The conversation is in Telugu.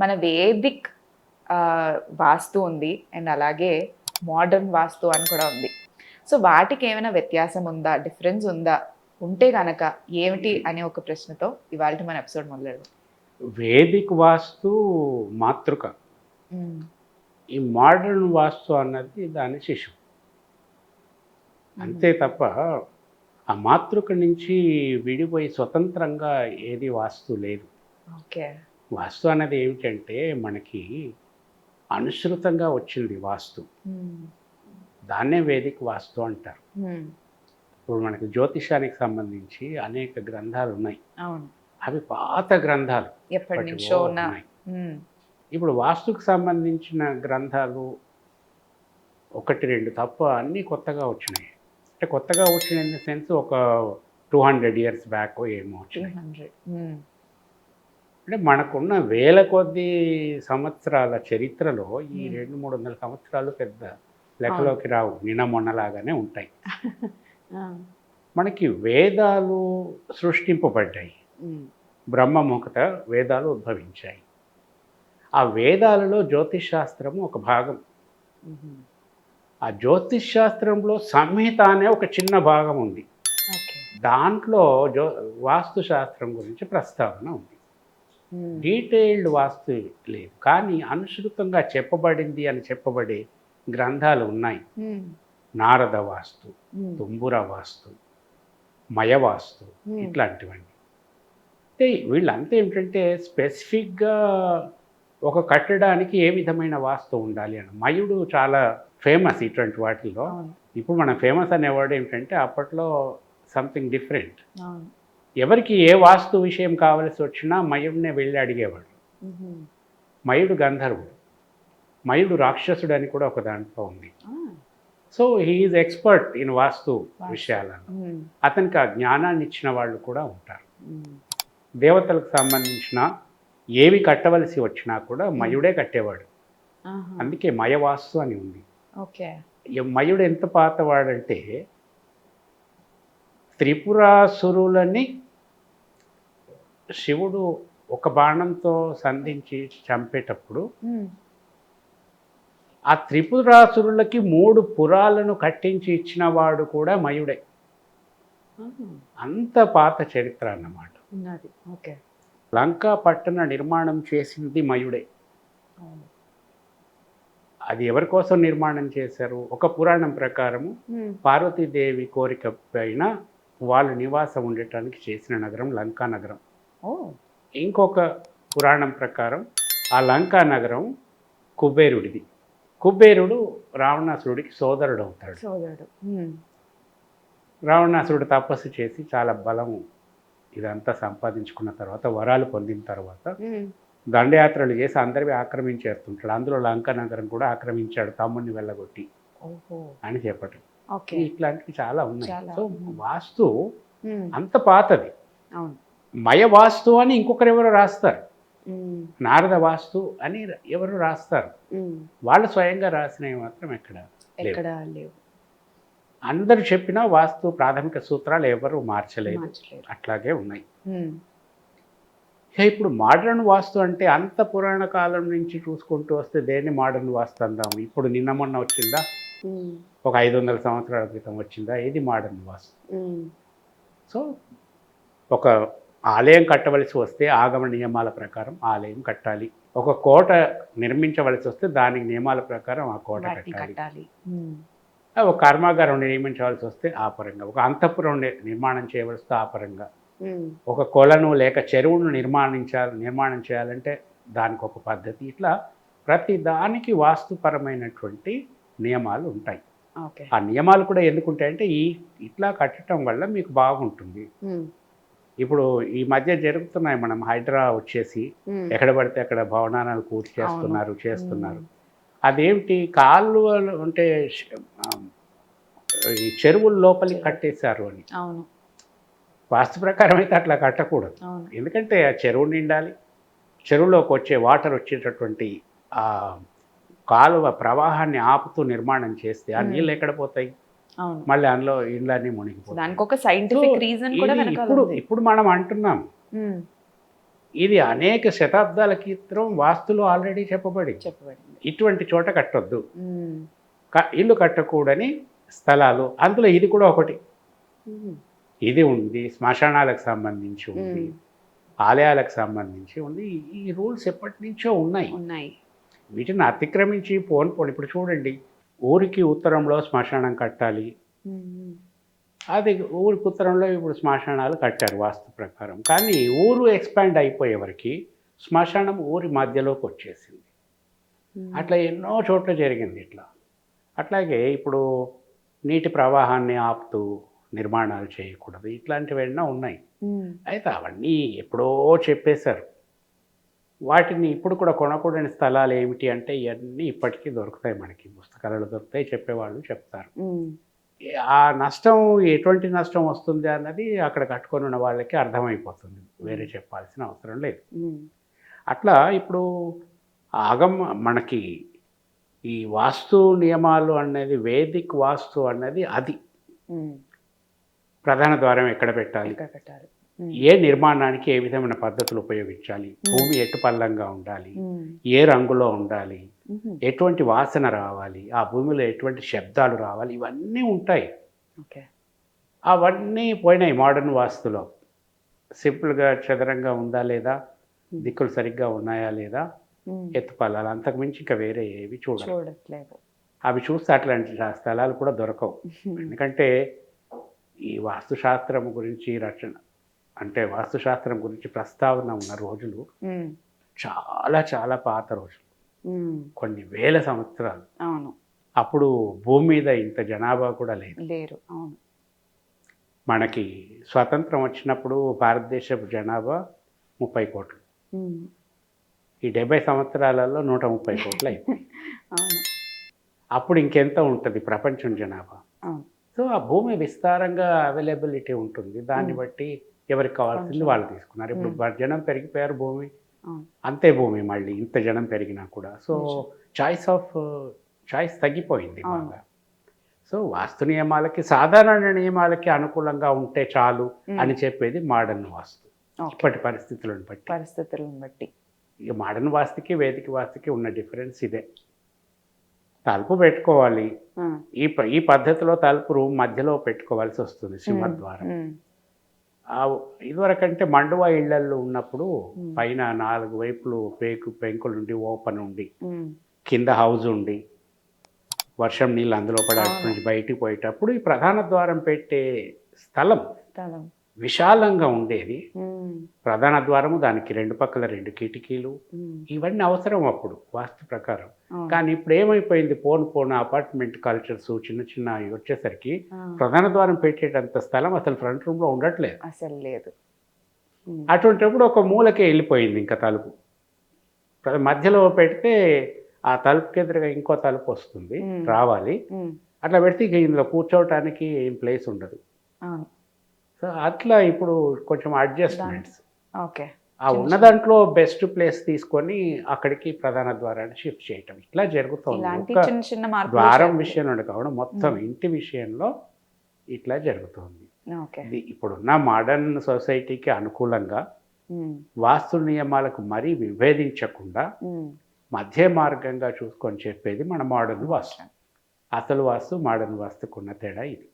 మన వేదిక్ వాస్తు ఉంది. అండ్ అలాగే మోడర్న్ వాస్తు అని కూడా ఉంది. సో వాటికి ఏమైనా వ్యత్యాసం ఉందా? డిఫరెన్స్ ఉందా? ఉంటే గనక ఏమిటి అనే ఒక ప్రశ్నతో ఇవాళ మన ఎపిసోడ్ మొదలెడదాం. వేదిక్ వాస్తు మాతృక. ఈ మోడర్న్ వాస్తు అన్నది దాని శిశువు అంతే తప్ప ఆ మాతృక నుంచి విడిపోయి స్వతంత్రంగా ఏది వాస్తు లేదు. ఓకే. వాస్తు అనేది ఏమిటంటే మనకి అనుసృతంగా వచ్చింది వాస్తు. దాన్నే వేదిక వాస్తు అంటారు. ఇప్పుడు మనకి జ్యోతిషానికి సంబంధించి అనేక గ్రంథాలు ఉన్నాయి అవి పాత గ్రంథాలు ఉన్నాయి. ఇప్పుడు వాస్తుకు సంబంధించిన గ్రంథాలు ఒకటి రెండు తప్ప అన్నీ కొత్తగా వచ్చినాయి అంటే కొత్తగా వచ్చిన సెన్స్ ఒక టూ హండ్రెడ్ ఇయర్స్ బ్యాక్ ఏమో వచ్చినాయి. అంటే మనకున్న వేల కొద్ది సంవత్సరాల చరిత్రలో ఈ. రెండు మూడు వందల సంవత్సరాలు పెద్ద లెక్కలోకి రావు నిన్న మొన్నలాగానే ఉంటాయి. మనకి వేదాలు సృష్టింపబడ్డాయి మ్మ్. బ్రహ్మముఖత వేదాలు ఉద్భవించాయి ఆ వేదాలలో జ్యోతిష్ శాస్త్రము ఒక భాగం. ఆ జ్యోతిష్ శాస్త్రంలో సంహిత అనే ఒక చిన్న భాగం ఉంది దాంట్లో జ్యో వాస్తు శాస్త్రం గురించి ప్రస్తావన ఉంది. డీటెయిల్డ్ వాస్తు లేదు కానీ అనుసృతంగా చెప్పబడింది అని చెప్పబడే గ్రంథాలు ఉన్నాయి. మ్మ్. నారద వాస్తు మ్మ్. తుంబుర వాస్తు మయ వాస్తు మ్మ్. ఇట్లాంటివన్నీ. అంటే వీళ్ళంతా ఏమిటంటే స్పెసిఫిక్గా ఒక కట్టడానికి ఏ విధమైన వాస్తు ఉండాలి అని. మయుడు చాలా ఫేమస్ ఇటువంటి వాటిల్లో. ఇప్పుడు మనం ఫేమస్ అనే వర్డ్ ఏమిటంటే అప్పట్లో సంథింగ్ డిఫరెంట్ ఎవరికి ఏ వాస్తు విషయం కావలసి వచ్చినా మయుడినే వెళ్ళి అడిగేవాడు. మయుడు గంధర్వుడు మయుడు రాక్షసుడు అని కూడా ఒక దాంట్లో ఉంది. So he is expert in vastu. విషయాలను. అతనికి ఆ జ్ఞానాన్ని ఇచ్చిన వాళ్ళు కూడా ఉంటారు. దేవతలకు సంబంధించిన ఏవి కట్టవలసి వచ్చినా కూడా మయుడే కట్టేవాడు. అందుకే మయవాస్తు అని ఉంది మయుడు ఎంత పాతవాడంటే త్రిపురాసురులని శివుడు ఒక బాణంతో సంధించి చంపేటప్పుడు. ఆ త్రిపురాసురులకి మూడు పురాలను కట్టించి ఇచ్చిన వాడు కూడా మయుడే. అంత పాత చరిత్ర అన్నమాట. ఓకే. లంకా పట్టణ నిర్మాణం చేసింది మయుడే. అది ఎవరి కోసం నిర్మాణం చేశారు? ఒక పురాణం ప్రకారము. పార్వతీదేవి కోరిక పైన వాళ్ళు నివాసం ఉండటానికి చేసిన నగరం లంకా నగరం. ఇంకొక పురాణం ప్రకారం ఆ లంకా నగరం కుబేరుడిది. కుబేరుడు రావణాసురుడికి సోదరుడు. అవుతాడు సోదరుడు. రావణాసురుడు తపస్సు చేసి చాలా బలము ఇదంతా సంపాదించుకున్న తర్వాత వరాలు పొందిన తర్వాత. దండయాత్రలు చేసి అందరివి ఆక్రమించేస్తుంటాడు. అందులో లంకా నగరం కూడా ఆక్రమించాడు తమ్ముడిని వెళ్ళగొట్టి అని చెప్పటం. ఇట్లాంటివి చాలా ఉన్నాయి. సో వాస్తు. అంత పాతది. మయ వాస్తు అని ఇంకొకరు ఎవరు రాస్తారు. నారద వాస్తు అని ఎవరు రాస్తారు. వాళ్ళు స్వయంగా రాసినవి మాత్రం ఎక్కడ లేవు. అందరు చెప్పిన వాస్తు ప్రాథమిక సూత్రాలు ఎవరు మార్చలేదు. అట్లాగే ఉన్నాయి. ఇప్పుడు మోడర్న్ వాస్తు అంటే అంత పురాణ కాలం నుంచి చూసుకుంటూ వస్తే దేన్ని మోడర్న్ వాస్తు అందాము? ఇప్పుడు నిన్న మొన్న వచ్చిందా. ఒక ఐదు వందల సంవత్సరాల క్రితం వచ్చిందా ఇది మోడర్న్ వాస్తు. సో ఒక ఆలయం కట్టవలసి వస్తే ఆగమ నియమాల ప్రకారం ఆలయం కట్టాలి ఒక కోట నిర్మించవలసి వస్తే దానికి నియమాల ప్రకారం ఆ కోట కట్టాలి. ఒక కర్మాగారం నిర్మించవలసి వస్తే ఆ పరంగా ఒక అంతఃపురం నిర్మాణం చేయవలసి వస్తే ఆ పరంగా. ఒక కొలను లేక చెరువును నిర్మాణించాలి నిర్మాణం చేయాలంటే దానికి ఒక పద్ధతి ఇట్లా ప్రతి దానికి వాస్తుపరమైనటువంటి నియమాలు ఉంటాయి. ఆ నియమాలు కూడా ఎందుకు ఉంటాయంటే ఈ ఇట్లా కట్టడం వల్ల మీకు బాగుంటుంది. ఇప్పుడు ఈ మధ్య జరుగుతున్నాయి మనం హైడ్రా వచ్చేసి. ఎక్కడ పడితే అక్కడ భవనాలు పూర్తి చేస్తున్నారు చేస్తున్నారు. అదేమిటి? కాలువలు అంటే ఈ చెరువుల లోపలికి కట్టేశారు అని. వాస్తు ప్రకారం అయితే అట్లా కట్టకూడదు. ఎందుకంటే ఆ చెరువు నిండాలి. చెరువులోకి వచ్చే వాటర్ వచ్చేటటువంటి కాలువ ప్రవాహాన్ని ఆపుతూ నిర్మాణం చేస్తే ఆ. నీళ్ళు ఎక్కడ పోతాయి? మళ్ళీ అందులో ఇళ్ళన్నీ మునిగిపోతాయి. దానికి ఒక సైంటిఫిక్ రీజన్ కూడా ఇప్పుడు ఇప్పుడు మనం అంటున్నాం. ఇది అనేక శతాబ్దాల క్రితం వాస్తులు ఆల్రెడీ చెప్పబడింది. ఇటువంటి చోట కట్టొద్దు. ఇల్లు కట్టకూడని స్థలాలు అందులో ఇది కూడా ఒకటి. ఇది ఉంది శ్మశానాలకు సంబంధించి ఉంది. ఆలయాలకు సంబంధించి ఉంది. ఈ- ఈ రూల్స్ ఎప్పటి నుంచో ఉన్నాయి. ఉన్నాయి. వీటిని అతిక్రమించి పోను పోను. ఇప్పుడు చూడండి ఊరికి ఉత్తరంలో శ్మశానం కట్టాలి. అది ఊరికి ఉత్తరంలో ఇప్పుడు శ్మశానాలు కట్టారు వాస్తు ప్రకారం. కానీ ఊరు ఎక్స్పాండ్ అయిపోయే వరకు శ్మశానం ఊరి మధ్యలోకి వచ్చేసింది. అట్లా ఎన్నో చోట్ల జరిగింది ఇట్లా. అట్లాగే ఇప్పుడు నీటి ప్రవాహాన్ని ఆపుతూ నిర్మాణాలు చేయకూడదు. ఇట్లాంటివన్నీ ఉన్నాయి. ఉమ్. అయితే అవన్నీ ఎప్పుడో చెప్పేశారు. వాటిని ఇప్పుడు కూడా కొనకూడని స్థలాలు ఏమిటి అంటే ఇవన్నీ ఇప్పటికీ దొరుకుతాయి మనకి పుస్తకాలలో దొరుకుతాయి చెప్పేవాళ్ళు చెప్తారు. ఆ నష్టం ఎటువంటి నష్టం వస్తుంది అన్నది అక్కడ కట్టుకొని ఉన్న వాళ్ళకి అర్థమైపోతుంది వేరే చెప్పాల్సిన అవసరం లేదు. అట్లా ఇప్పుడు ఆగం మనకి ఈ వాస్తు నియమాలు అనేది వేదిక్ వాస్తు అన్నది అది. ప్రధాన ద్వారం ఎక్కడ పెట్టాలి ఇక్కడ పెట్టారు ఉమ్. ఏ నిర్మాణానికి ఏ విధమైన పద్ధతులు ఉపయోగించాలి? భూమి ఎటు పల్లంగా ఉండాలి. ఏ రంగులో ఉండాలి. ఎటువంటి వాసన రావాలి? ఆ భూమిలో ఎటువంటి శబ్దాలు రావాలి? ఇవన్నీ ఉంటాయి. అవన్నీ పోయినాయి మోడర్న్ వాస్తులో. సింపుల్గా చదరంగా ఉందా లేదా? దిక్కులు సరిగ్గా ఉన్నాయా లేదా. ఎత్తుపల్లాలు అంతకుమించి ఇంకా వేరే ఏవి చూడట్లేదు. అవి చూస్తే అట్లాంటి స్థలాలు కూడా దొరకవు. ఎందుకంటే ఈ వాస్తుశాస్త్రం గురించి రచన అంటే వాస్తుశాస్త్రం గురించి ప్రస్తావన ఉన్న రోజులు. చాలా చాలా పాత రోజులు. కొన్ని వేల సంవత్సరాలు. అవును. అప్పుడు భూమి మీద ఇంత జనాభా కూడా లేదు. లేరు. అవును. మనకి స్వాతంత్రం వచ్చినప్పుడు భారతదేశపు జనాభా ముప్పై కోట్లు. ఈ డెబ్బై సంవత్సరాలలో నూట ముప్పై కోట్లు అయిపోయి. అవును. అప్పుడు ఇంకెంత ఉంటుంది ప్రపంచం జనాభా? సో ఆ భూమి విస్తారంగా అవైలబిలిటీ ఉంటుంది. దాన్ని. బట్టి ఎవరికి కావాల్సింది. వాళ్ళు తీసుకున్నారు. ఇప్పుడు జనం పెరిగిపోయారు భూమి. అంతే భూమి మళ్ళీ ఇంత జనం పెరిగినా కూడా. సో. చాయిస్ ఆఫ్ చాయిస్ తగ్గిపోయింది. బాగా. సో వాస్తు నియమాలకి సాధారణ నియమాలకి అనుకూలంగా ఉంటే చాలు. అని చెప్పేది మోడర్న్ వాస్తు. ఇప్పటి పరిస్థితులను బట్టి. పరిస్థితులను బట్టి. ఇక మోడర్న్ వాస్తుకి వేదిక వాస్తుకి ఉన్న డిఫరెన్స్ ఇదే. తలుపు పెట్టుకోవాలి. ఈ ఈ పద్ధతిలో తలుపు రూమ్ మధ్యలో పెట్టుకోవాల్సి వస్తుంది సింహద్వారం. ఇదివరకంటే మండువా ఇళ్ళల్లో ఉన్నప్పుడు. పైన నాలుగు వైపులు పేకు పెంకులు ఉండి ఓపెన్ ఉండి. కింద హౌస్ ఉండి వర్షం నీళ్ళు అందులో పడి. నుంచి బయటికి పోయేటప్పుడు ఈ ప్రధాన ద్వారం పెట్టే స్థలం స్థలం విశాలంగా ఉండేది. ప్రధాన ద్వారము దానికి రెండు పక్కల రెండు కిటికీలు. ఇవన్నీ అవసరం అప్పుడు వాస్తు ప్రకారం. కానీ ఇప్పుడు ఏమైపోయింది పోను పోను అపార్ట్మెంట్ కల్చర్స్ చిన్న చిన్న వచ్చేసరికి. ప్రధాన ద్వారం పెట్టేటంత స్థలం అసలు ఫ్రంట్ రూమ్లో ఉండట్లేదు అసలు లేదు. అటువంటిప్పుడు ఒక మూలకే వెళ్ళిపోయింది ఇంకా తలుపు మధ్యలో పెడితే ఆ తలుపుకి ఎదురుగా ఇంకో తలుపు వస్తుంది. రావాలి. అట్లా పెడితే ఇక ఇందులో కూర్చోవటానికి ఏం ప్లేస్ ఉండదు సో అట్లా ఇప్పుడు కొంచెం అడ్జస్ట్మెంట్స్ ఓకే ఆ ఉన్న దాంట్లో బెస్ట్ ప్లేస్ తీసుకొని అక్కడికి ప్రధాన ద్వారాన్ని షిఫ్ట్ చేయటం. ఇట్లా జరుగుతుంది. ద్వారం. విషయంలో కావడం మొత్తం మ్మ్. ఇంటి విషయంలో ఇట్లా జరుగుతుంది. ఇప్పుడున్న మోడర్న్ సొసైటీకి అనుకూలంగా ఉమ్. వాస్తు నియమాలకు మరీ విభేదించకుండా ఉమ్. మధ్య మార్గంగా చూసుకొని చెప్పేది మన మోడర్న్ వాస్తు. అసలు వాస్తు మోడర్న్ వాస్తుకున్న తేడా ఇది.